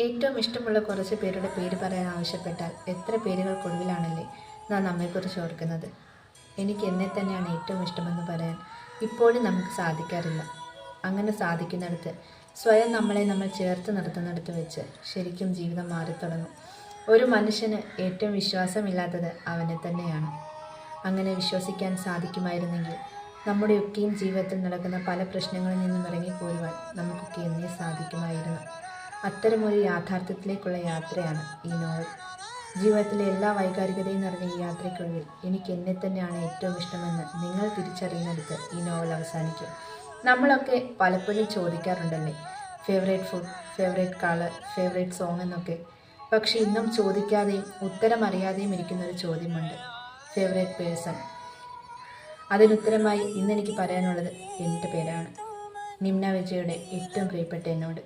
ഏറ്റവും ഇഷ്ടമുള്ള കുറച്ച് പേരുടെ പേര് പറയാൻ ആവശ്യപ്പെട്ടാൽ എത്ര പേരുകൾക്കൊടുവിലാണല്ലേ നാം നമ്മെക്കുറിച്ച് ഓർക്കുന്നത്? എനിക്ക് എന്നെ തന്നെയാണ് ഏറ്റവും ഇഷ്ടമെന്ന് പറയാൻ ഇപ്പോഴും നമുക്ക് സാധിക്കാറില്ല. അങ്ങനെ സാധിക്കുന്നിടത്ത് സ്വയം നമ്മളെ നമ്മൾ ചേർത്ത് നിർത്തുന്നിടത്ത് വെച്ച് ശരിക്കും ജീവിതം മാറിത്തുടങ്ങും. ഒരു മനുഷ്യന് ഏറ്റവും വിശ്വാസമില്ലാത്തത് അവനെ തന്നെയാണ്. അങ്ങനെ വിശ്വസിക്കാൻ സാധിക്കുമായിരുന്നെങ്കിൽ നമ്മുടെയൊക്കെയും ജീവിതത്തിൽ നടക്കുന്ന പല പ്രശ്നങ്ങളിൽ നിന്നും ഇറങ്ങിപ്പോരുവാൻ അത്തരമൊരു യാഥാർത്ഥ്യത്തിലേക്കുള്ള യാത്രയാണ് ഈ നോവൽ. ജീവിതത്തിലെ എല്ലാ വൈകാരികതയും നിറഞ്ഞ ഈ യാത്രയ്ക്കൊടുവിൽ എനിക്ക് എന്നെ തന്നെയാണ് ഏറ്റവും ഇഷ്ടമെന്ന് നിങ്ങൾ തിരിച്ചറിയുന്നിടത്ത് ഈ നോവൽ അവസാനിക്കും. നമ്മളൊക്കെ പലപ്പോഴും ചോദിക്കാറുണ്ടല്ലേ favourite food favourite colour favourite song എന്നൊക്കെ. പക്ഷെ ഇന്നും ചോദിക്കാതെയും ഉത്തരം അറിയാതെയും ഇരിക്കുന്ന ഒരു ചോദ്യമുണ്ട് ഫേവറേറ്റ് പേഴ്സൺ അതിനുത്തരമായി ഇന്ന് എനിക്ക് പറയാനുള്ളത് എന്റെ പേരാണ്. നിംന വിജയുടെ ഏറ്റവും പ്രിയപ്പെട്ട എന്നോട്.